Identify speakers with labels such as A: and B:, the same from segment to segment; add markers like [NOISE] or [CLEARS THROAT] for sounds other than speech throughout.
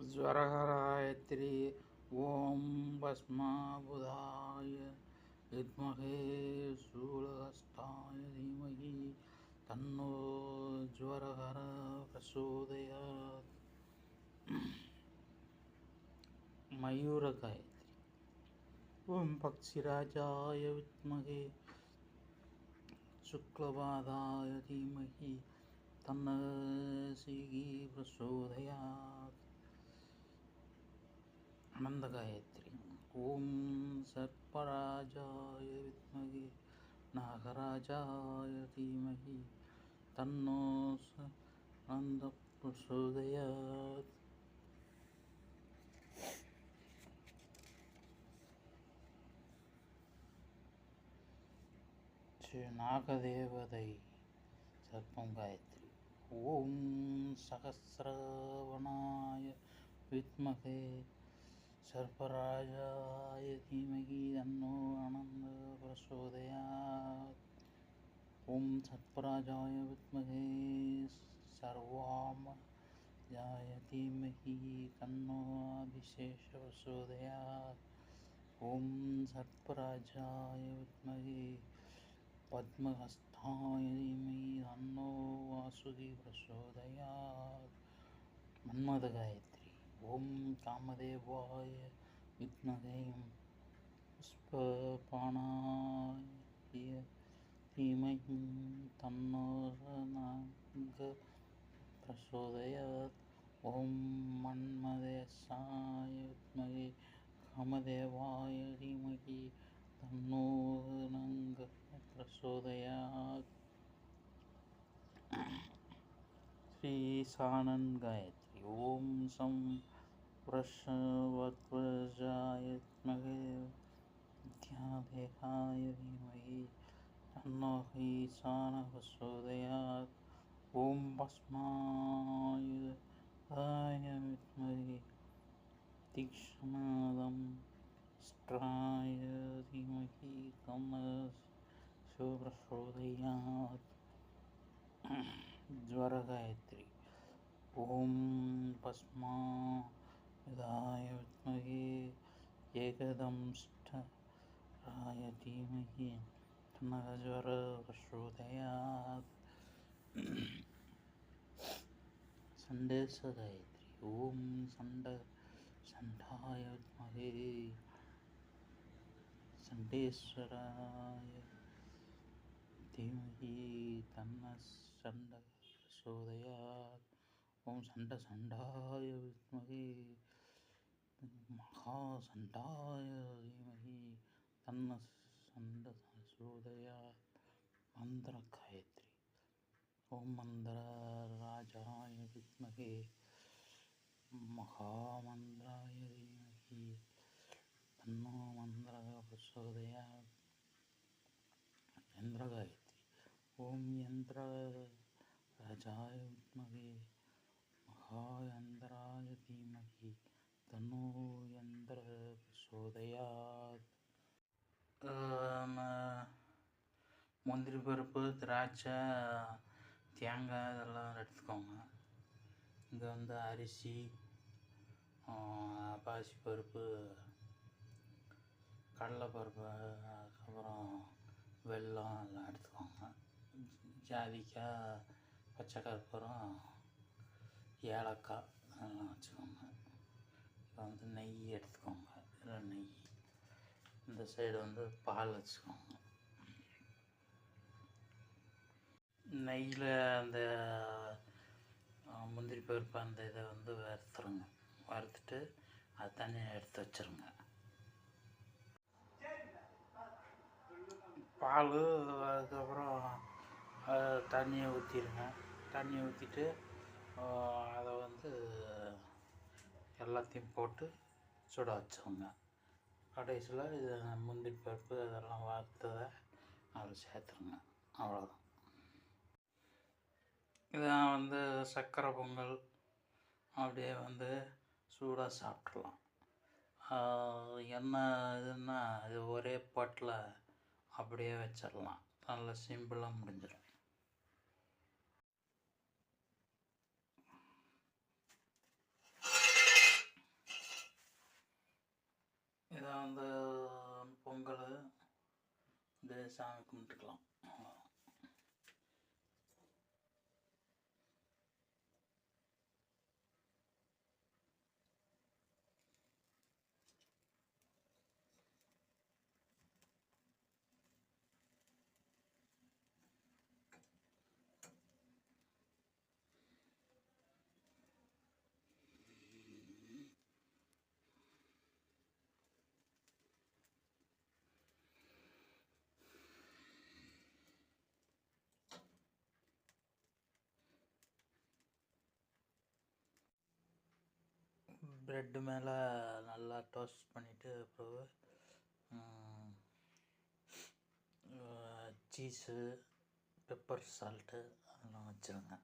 A: ज्वरहरायत्री ॐ भस्माबुधाय विद्महे शूलहस्ताय धीमहि तन्नो ज्वरहर प्रचोदयात्। मयूरगायत्री। ॐ पक्षिराजाय विद्महे शुक्लपादाय धीमहि तन्नसिगी प्रचोदयात्। அனந்த காயத்ரி ஓம் சர்ப்பராஜாய வித்மகி நாகராஜாய தீமகி தன்னோ அனந்த பிரசோதயாத் ஸ்ரீ நாகதேவதை சர்ப்பம் காயத்ரி. ஓம் சகசிரவணாய வித்மகே सर्पराजाय धीमहि तन्नो प्रचोदयात् ॐ सर्पराजाय विद्महे सर्वामजाय धीमहि तन्नो प्रचोदयात् ॐ सर्पराजाय विद्महे पद्महस्ताय धीमहि तन्नो वासुदेव प्रचोदयात् मन्मथगायत्री ॐ कामदेवाय विद्महे पुष्पपाणाय धीमहि तन्नो नाग प्रचोदयात् ॐ मन्मदेशाय विद्महे कामदेवाय धीमहि तन्नो नङ्ग प्रचोदयात् श्रीसानन् गायत्री। ॐ सं वृषवध्वजाय विद्महे विद्यादेहाय धीमहि तन्नो ईशानः प्रचोदयात् ॐ भस्माय विद्महे तीक्ष्णदं स्ट्राय धीमहि तन्नः शिवप्रचोदयात् [CLEARS THROAT] ज्वरगायत्री। ॐ भस्माय विद्महे एकदंष्टराय धीमहि तन्नः ज्वरप्रचोदयात् सण्डेशगायत्री ॐ सण्ड षण्डाय विद्महे षण्डेश्वराय धीमहि तन्नः षण्ड प्रचोदयात् षण्ड षण्डाय विद्महे महाषण्डाय धीमहि तन्नः षण्ड प्रचोदयात् मन्त्रगायत्री ॐ मन्दराजाय विद्महे महामन्त्राय धीमहि तन्नो मन्द्रः प्रचोदयात् यन्द्रगायत्री ॐ यन्द्रराजाय विद्महे யந்திராய தீமகி தன்னோ யந்திர சோதையாத் முந்திரி பருப்பு திராட்சை தேங்காய் இதெல்லாம் எடுத்துக்கோங்க. இங்கே வந்து அரிசி பாசி பருப்பு கடலைப்பருப்பு அதுக்கப்புறம் வெல்லம் எல்லாம் எடுத்துக்கோங்க. ஜாதிக்காய் பச்சை கற்பூரம் ஏலக்காய் அதெல்லாம் வச்சுக்கோங்க. இப்போ வந்து நெய் எடுத்துக்கோங்க. இதில் நெய். இந்த சைடு வந்து பால் வச்சுக்கோங்க. நெய்யில் அந்த முந்திரி பருப்பு அந்த இதை வந்து வறுத்துருங்க. வறுத்துட்டு அது தனியாக எடுத்து வச்சுருங்க. பால் அதுக்கப்புறம் தண்ணியை ஊற்றிடுங்க தண்ணியை ஊற்றிட்டு அதை வந்து எல்லாத்தையும் போட்டு சுட வச்சோங்க. கடைசியில் இது முந்திரி பருப்பு இதெல்லாம் வறுத்ததை அதில் சேர்த்துருங்க. அவ்வளோதான் இதான் வந்து சர்க்கரை பொங்கல். அப்படியே வந்து சூடாக சாப்பிட்றலாம் என்ன இதுன்னா இது ஒரே பாட்டில் அப்படியே வச்சிடலாம். நல்லா சிம்பிளாக முடிஞ்சிடும். இதை வந்து பொங்கல் இந்த சாமி கும்பிட்டுக்கலாம். ப்ரெட்டு மேலே நல்லா டோஸ்ட் பண்ணிவிட்டு அப்புறம் சீஸு பெப்பர் சால்ட்டு அதெல்லாம் வச்சுருங்க.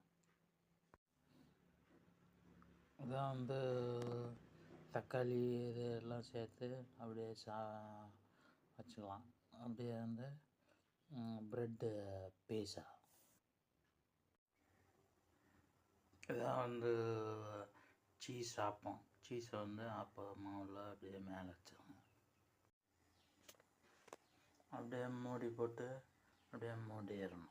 A: இதான் வந்து தக்காளி இது எல்லாம் சேர்த்து அப்படியே சா வச்சுக்கலாம். அப்படியே வந்து ப்ரெட்டு பீஸா இதான் வந்து சீஸ் ஆப்பம் சீஸை வந்து ஆப்ப மாவில் அப்படியே மேலே வச்சிருங்க அப்படியே மூடி போட்டு அப்படியே மூடிடணும்.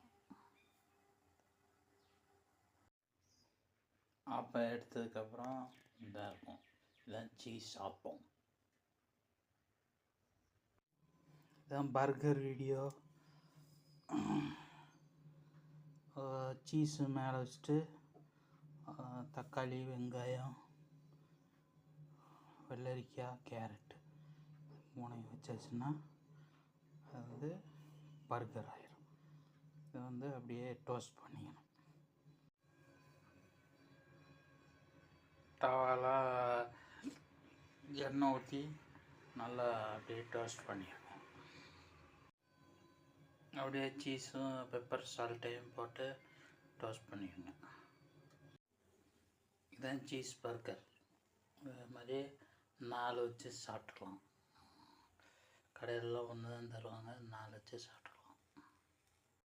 A: ஆப்பம் எடுத்ததுக்கப்புறம் இதாக இருக்கும். இதான் சீஸ் ஆப்பம் இதான் பர்கர் வீடியோ சீஸு மேலே வச்சுட்டு தக்காளி வெங்காயம் வெள்ளரிக்காய் கேரட் மூணையும் வச்சாச்சுன்னா அது வந்து பர்கர் ஆயிரும். இதை வந்து அப்படியே டோஸ்ட் பண்ணிக்கணும். தவால எண்ணெய் ஊற்றி நல்லா அப்படியே டோஸ்ட் பண்ணிடணும் அப்படியே சீஸும் பெப்பர் சால்ட்டையும் போட்டு டோஸ்ட் பண்ணிக்கணும். இதான் சீஸ் பர்கர் இது மாதிரி நாலு வச்சு சாப்பிட்டுக்கலாம். கடையிலலாம் ஒன்று தான் தருவாங்க நாலு வச்சு சாப்பிட்றலாம்